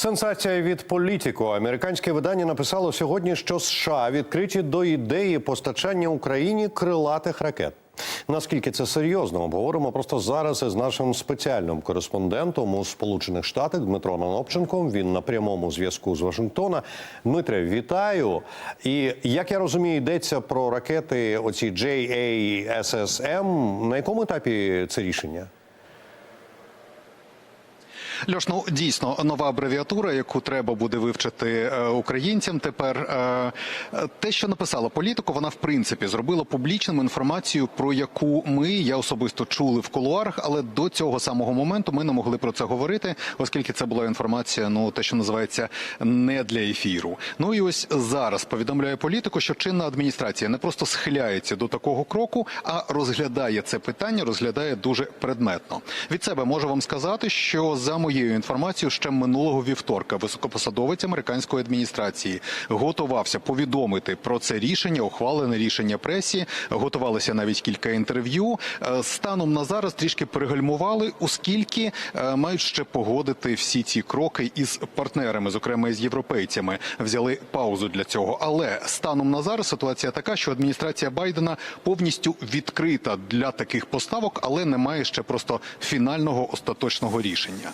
Сенсація від політику. Американське видання написало сьогодні, що США відкриті до ідеї постачання Україні крилатих ракет. Наскільки це серйозно, обговоримо просто зараз із нашим спеціальним кореспондентом у Сполучених Штатах Дмитром Анопченком. Він на прямому зв'язку з Вашингтона. Дмитре, вітаю. І як я розумію, йдеться про ракети оці JASSM. На якому етапі це рішення? Льош, ну дійсно нова абревіатура, яку треба буде вивчити е, українцям. Тепер е, те, що написала політику, вона в принципі зробила публічним інформацію, про яку ми, я особисто чули в кулуарах, але до цього самого моменту ми не могли про це говорити, оскільки це була інформація, ну те, що називається не для ефіру. Ну і ось зараз повідомляє політику, що чинна адміністрація не просто схиляється до такого кроку, а розглядає це питання, розглядає дуже предметно. Від себе можу вам сказати, що за моєю інформацією, ще минулого вівторка високопосадовець американської адміністрації готувався повідомити про це рішення, ухвалене рішення пресі. Готувалися навіть кілька інтерв'ю. Е, Станом на зараз трішки перегальмували, оскільки е, мають ще погодити всі ці кроки із партнерами, зокрема із європейцями. Взяли паузу для цього. Але станом на зараз ситуація така, що адміністрація Байдена повністю відкрита для таких поставок, але немає ще просто фінального остаточного рішення.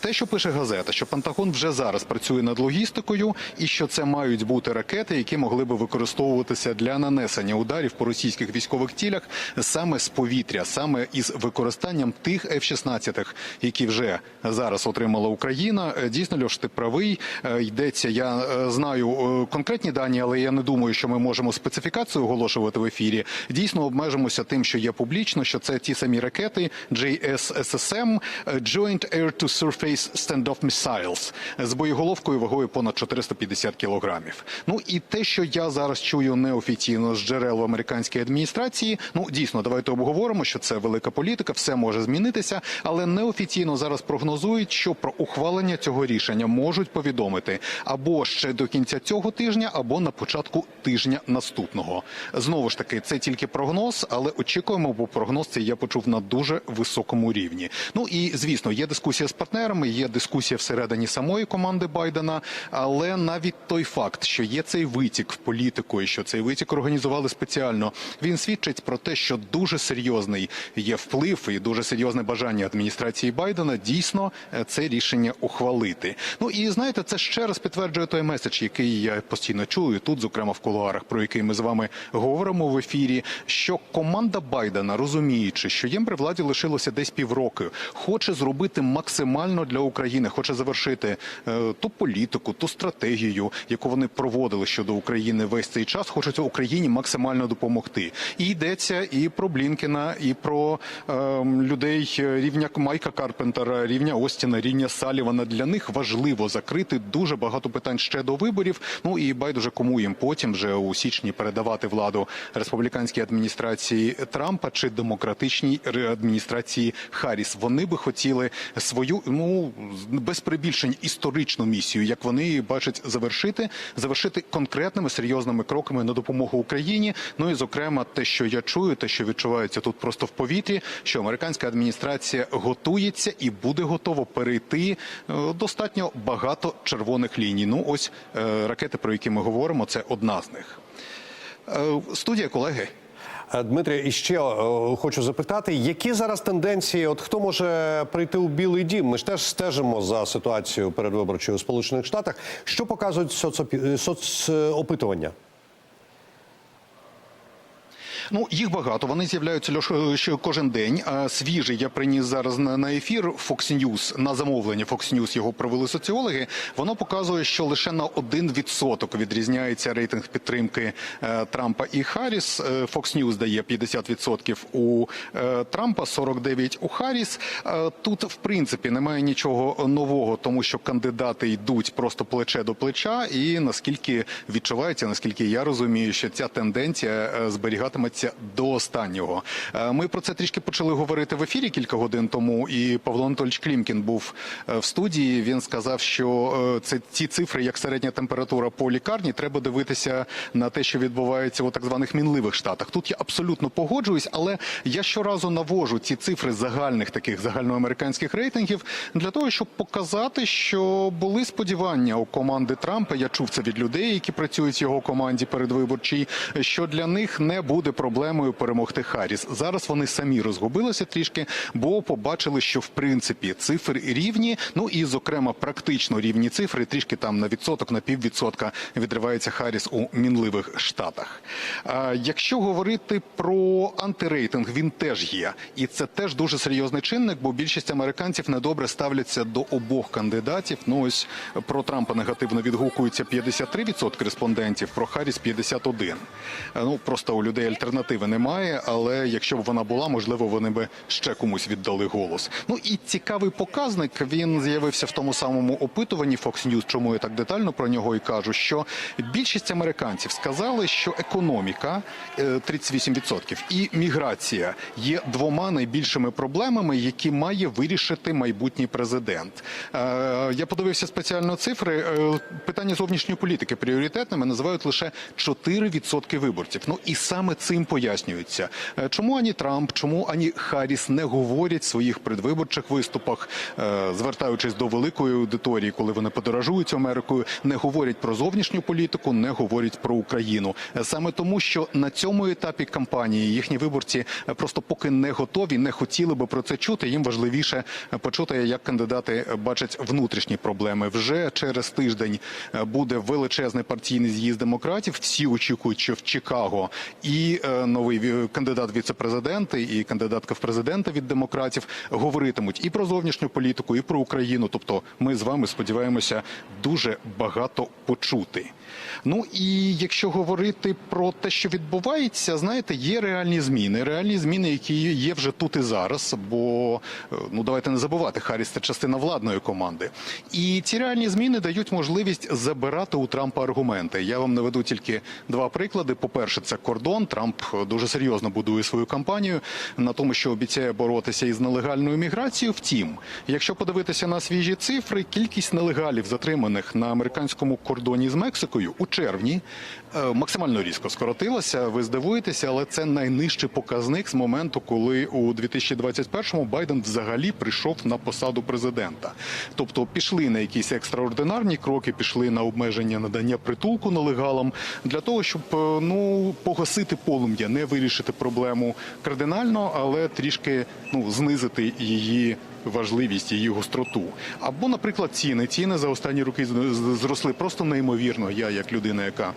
Те, що пише газета, що Пентагон вже зараз працює над логістикою, і що це мають бути ракети, які могли би використовуватися для нанесення ударів по російських військових цілях саме з повітря, саме із використанням тих F-16, які вже зараз отримала Україна. Е, Дійсно, Льош, ти правий. Е, Йдеться. Я е, знаю конкретні дані, але я не думаю, що ми можемо специфікацію оголошувати в ефірі. Дійсно, обмежимося тим, що є публічно, що це ті самі ракети JSSM Joint Air to Surface Standoff Missiles з боєголовкою вагою понад 450 кілограмів. Ну і те, що я зараз чую неофіційно з джерел в американській адміністрації. Ну дійсно, давайте обговоримо, що це велика політика, все може змінитися, але неофіційно зараз прогнозують, що про ухвалення цього рішення можуть повідомити або ще до кінця цього тижня, або на початку тижня наступного. Знову ж таки, це тільки прогноз, але очікуємо, бо прогноз цей я почув на дуже високому рівні. Ну і звісно, є дискусія з партнерами, є дискусія всередині самої команди Байдена. Але навіть той факт, що є цей витік в політику, і що цей витік організували спеціально, він свідчить про те, що дуже серйозний є вплив і дуже серйозне бажання адміністрації Байдена дійсно е, це рішення ухвалити. Ну і знаєте, це ще раз підтверджує той меседж, який я постійно чую тут, зокрема в кулуарах, про який ми з вами говоримо в ефірі. Що команда Байдена, розуміючи, що їм при владі лишилося десь півроку, хоче зробити максимально для України, хоче завершити е, ту політику, ту стратегію, яку вони проводили щодо України весь цей час. Хочуть Україні максимально допомогти. І йдеться і про Блінкена, і про е, людей рівня Майка Карпентера, рівня Остіна, рівня Салівана. Для них важливо закрити дуже багато питань ще до виборів. Ну і байдуже кому їм потім вже у січні передавати владу республіканській адміністрації Трампа чи демократичній ре- адміністрації Харріс. Вони би хотіли свою ну без прибільшень історичну місію, як вони її бачать, завершити, завершити конкретними серйозними кроками на допомогу Україні. Ну і зокрема, те, що я чую, те, що відчувається тут просто в повітрі, що американська адміністрація готується і буде готова перейти е, достатньо багато червоних ліній. Ну ось е, ракети, про які ми говоримо, це одна з них. Е, Студія колеги. Е, і ще е, хочу запитати, які зараз тенденції? От хто може прийти у Білий Дім? Ми ж теж стежимо за ситуацією передвиборчою у Сполучених Штатах. Що показують соцопі- соцопитування? Ну, їх багато. Вони з'являються Льош, е, кожен день. А свіжий я приніс зараз на, ефір Fox News, на замовлення Fox News його провели соціологи. Воно показує, що лише на 1% відрізняється рейтинг підтримки е, Трампа і Харріс. Е, Fox News дає 50% у е, Трампа, 49% у Харріс. Е, тут, в принципі, немає нічого нового, тому що кандидати йдуть просто плече до плеча. І наскільки відчувається, наскільки я розумію, що ця тенденція е, зберігатиметься б'ється до останнього. Е, Ми про це трішки почали говорити в ефірі кілька годин тому. І Павло Анатольович Клімкін був е, в студії. Він сказав, що е, це ці цифри, як середня температура по лікарні, треба дивитися на те, що відбувається у так званих мінливих штатах. Тут я абсолютно погоджуюсь, але я щоразу навожу ці цифри загальних таких загальноамериканських рейтингів для того, щоб показати, що були сподівання у команди Трампа. Я чув це від людей, які працюють в його команді передвиборчій, що для них не буде проблемою перемогти Харріс. Зараз вони самі розгубилися трішки, бо побачили, що в принципі цифри рівні. Ну і зокрема практично рівні цифри, трішки там на відсоток, на піввідсотка відривається Харріс у мінливих штатах. Якщо говорити про антирейтинг, він теж є, і це теж дуже серйозний чинник, бо більшість американців недобре ставляться до обох кандидатів. Ну ось про Трампа негативно відгукується 53% респондентів, про Харріс 51%. Е, Ну просто у людей альтернативи немає, але якщо б вона була, можливо, вони би ще комусь віддали голос. Ну і цікавий показник. Він з'явився в тому самому опитуванні Fox News, чому я так детально про нього і кажу, що більшість американців сказали, що економіка е, 38% і міграція є двома найбільшими проблемами, які має вирішити майбутній президент. Е, Я подивився спеціально цифри. Е, Питання зовнішньої політики пріоритетними називають лише 4% виборців. Ну і саме цим пояснюється, Е, чому ані Трамп, чому ані Харріс не говорять в своїх предвиборчих виступах, е, звертаючись до великої аудиторії, коли вони подорожують Америкою, не говорять про зовнішню політику, не говорять про Україну. Е, Саме тому, що на цьому етапі кампанії їхні виборці просто поки не готові, не хотіли би про це чути. Їм важливіше почути, як кандидати бачать внутрішні проблеми. Вже через тиждень буде величезний партійний з'їзд демократів. Всі очікують, що в Чикаго і новий кандидат віце-президенти, і кандидатка в президенти від демократів говоритимуть і про зовнішню політику, і про Україну. Тобто, ми з вами сподіваємося дуже багато почути. Ну і якщо говорити про те, що відбувається, знаєте, є реальні зміни. Реальні зміни, які є вже тут і зараз. Бо е, ну давайте не забувати, Харріс це частина владної команди. І ці реальні зміни дають можливість забирати у Трампа аргументи. Я вам наведу тільки два приклади. По-перше, це кордон. Трамп дуже серйозно будує свою кампанію на тому, що обіцяє боротися із нелегальною міграцією. Втім, якщо подивитися на свіжі цифри, кількість нелегалів, затриманих на американському кордоні з Мексикою у червні, е, максимально різко скоротилася. Ви здивуєтеся, але це найнижчий показник з моменту, коли у 2021-му Байден взагалі прийшов на посаду президента. Тобто пішли на якісь екстраординарні кроки, пішли на обмеження надання притулку нелегалам для того, щоб е, ну погасити полум'я, не вирішити проблему кардинально, але трішки ну знизити її. Важливість її гостроту, або, наприклад, ціни. Ціни за останні роки зросли просто неймовірно. Я, як людина, яка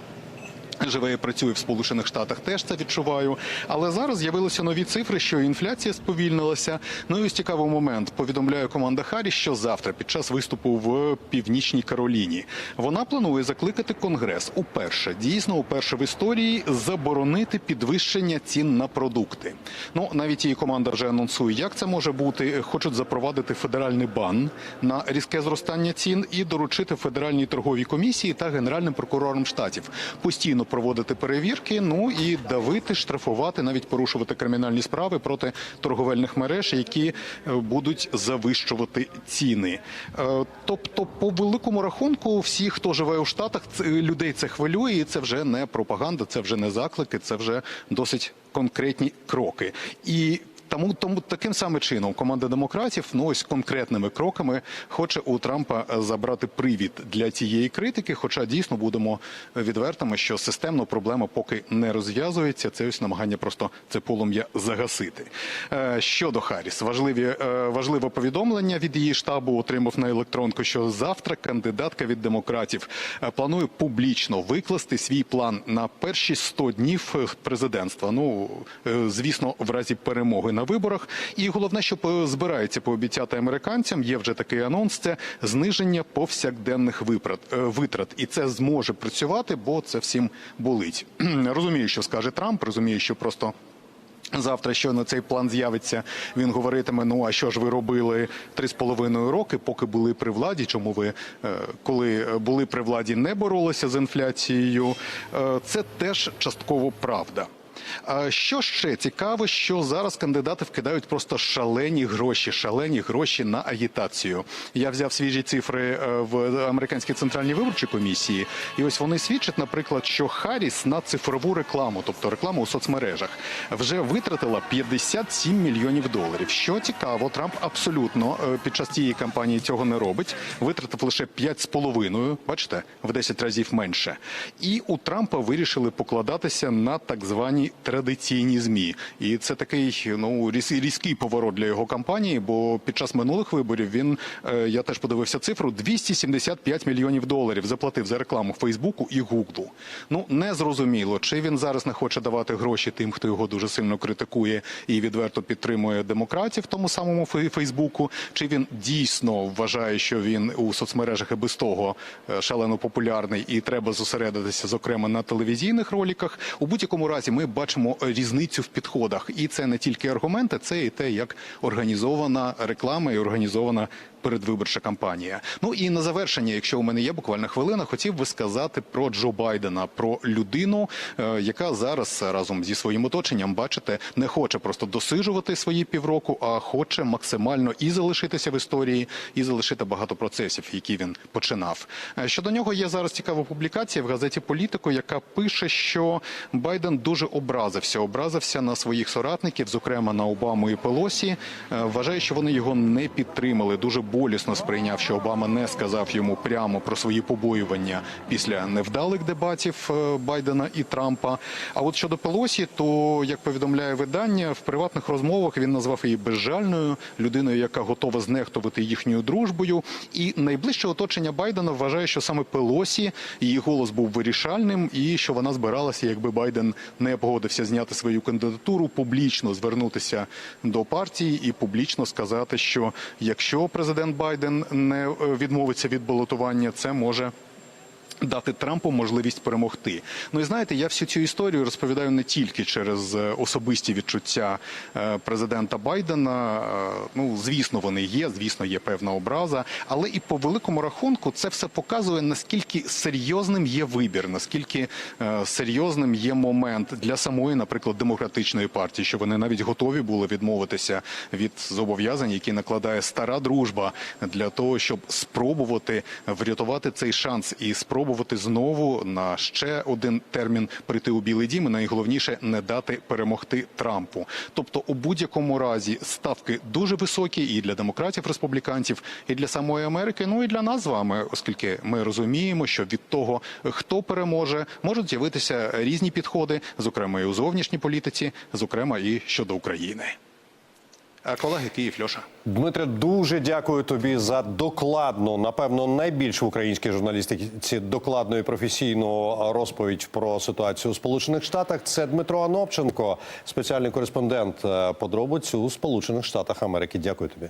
живе і працює в Сполучених Штатах, теж це відчуваю. Але зараз з'явилися нові цифри, що інфляція сповільнилася. Ну і ось цікавий момент. Повідомляє команда Харі, що завтра, під час виступу в Північній Кароліні, вона планує закликати Конгрес уперше, дійсно, уперше в історії заборонити підвищення цін на продукти. Ну навіть її команда вже анонсує, як це може бути. Хочуть запровадити федеральний бан на різке зростання цін і доручити федеральній торговій комісії та генеральним прокурорам штатів постійно проводити перевірки. Ну і давити, штрафувати, навіть порушувати кримінальні справи проти торговельних мереж, які е, будуть завищувати ціни. Е, Тобто, по великому рахунку, всі, хто живе у штатах, людей це хвилює, і це вже не пропаганда, це вже не заклики, це вже досить конкретні кроки. І тому, тому таким самим чином команда демократів ну ось конкретними кроками хоче у Трампа е, забрати привід для цієї критики. Хоча дійсно будемо відвертими, що системно проблема поки не розв'язується. Це ось намагання просто це полум'я загасити. Е, Щодо Харріс, важливі е, важливе повідомлення від її штабу отримав на електронку, що завтра кандидатка від демократів планує публічно викласти свій план на перші 100 днів президентства. Ну звісно, в разі перемоги на виборах. І головне, що збирається пообіцяти американцям, є вже такий анонс. Це зниження повсякденних е, витрат, і це зможе працювати, бо це всім болить. Розумію, що скаже Трамп. Розумію, що просто. Завтра, що на цей план з'явиться, він говоритиме: ну а що ж ви робили три з половиною роки, поки були при владі? Чому ви е, коли були при владі, не боролися з інфляцією? Е, Це теж частково правда. Що ще цікаво, що зараз кандидати вкидають просто шалені гроші, шалені гроші на агітацію. Я взяв свіжі цифри е, в американській центральній виборчій комісії, і ось вони свідчать, наприклад, що Харріс на цифрову рекламу, тобто рекламу у соцмережах, вже витратила 57 мільйонів доларів. Що цікаво, Трамп абсолютно е, під час цієї кампанії цього не робить. Витратив лише 5,5, бачите, в 10 разів менше. І у Трампа вирішили покладатися на так звані традиційні змі. І це такий ну різ- різкий поворот для його кампанії. Бо під час минулих виборів він е, я теж подивився цифру 275 мільйонів доларів заплатив за рекламу Фейсбуку і Гуглу. Ну не зрозуміло, чи він зараз не хоче давати гроші тим, хто його дуже сильно критикує і відверто підтримує демократів, тому самому Фей- Фейсбуку, чи він дійсно вважає, що він у соцмережах і без того е, шалено популярний, і треба зосередитися, зокрема на телевізійних роліках. У будь-якому разі ми бачимо е, різницю в підходах, і це не тільки аргументи, це і те, як організована реклама і організована передвиборча кампанія. Ну і на завершення, якщо у мене є буквально хвилина, хотів би сказати про Джо Байдена, про людину, е, яка зараз разом зі своїм оточенням, бачите, не хоче просто досижувати свої півроку, а хоче максимально і залишитися в історії, і залишити багато процесів, які він починав. Е, Щодо нього є зараз цікава публікація в газеті Політико, яка пише, що Байден дуже образився, образився на своїх соратників, зокрема на Обаму і Пелосі. Е, Вважає, що вони його не підтримали. Дуже болісно сприйняв, що Обама не сказав йому прямо про свої побоювання після невдалих дебатів е, Байдена і Трампа. А от щодо Пелосі, то як повідомляє видання, в приватних розмовах він назвав її безжальною людиною, яка готова знехтувати їхньою дружбою. І найближче оточення Байдена вважає, що саме Пелосі її голос був вирішальним, і що вона збиралася, якби Байден не погодився зняти свою кандидатуру, публічно звернутися до партії і публічно сказати, що якщо президент Байден не е, відмовиться від балотування, це може. Дати Трампу можливість перемогти. Ну і знаєте, я всю цю історію розповідаю не тільки через е, особисті відчуття е, президента Байдена. Е, Ну, звісно, вони є, звісно, є певна образа, але і по великому рахунку це все показує наскільки серйозним є вибір, наскільки серйозним є момент для самої, наприклад, демократичної партії, що вони навіть готові були відмовитися від зобов'язань, які накладає стара дружба для того, щоб спробувати врятувати цей шанс і спробувати знову на ще один термін прийти у Білий Дім. Найголовніше не дати перемогти Трампу. Тобто, у будь-якому разі ставки дуже високі і для демократів, республіканців, і для самої Америки. Ну і для нас з вами, оскільки ми розуміємо, що від того, хто переможе, можуть з'явитися різні підходи, зокрема і у зовнішній політиці, зокрема і щодо України. Колеги Київ Льоша. Дмитре, дуже дякую тобі за докладну, напевно, найбільш в українській журналістиці докладну і професійну розповідь про ситуацію у Сполучених Штатах. Це Дмитро Анопченко, спеціальний кореспондент е, подробиць у Сполучених Штатах Америки. Дякую тобі.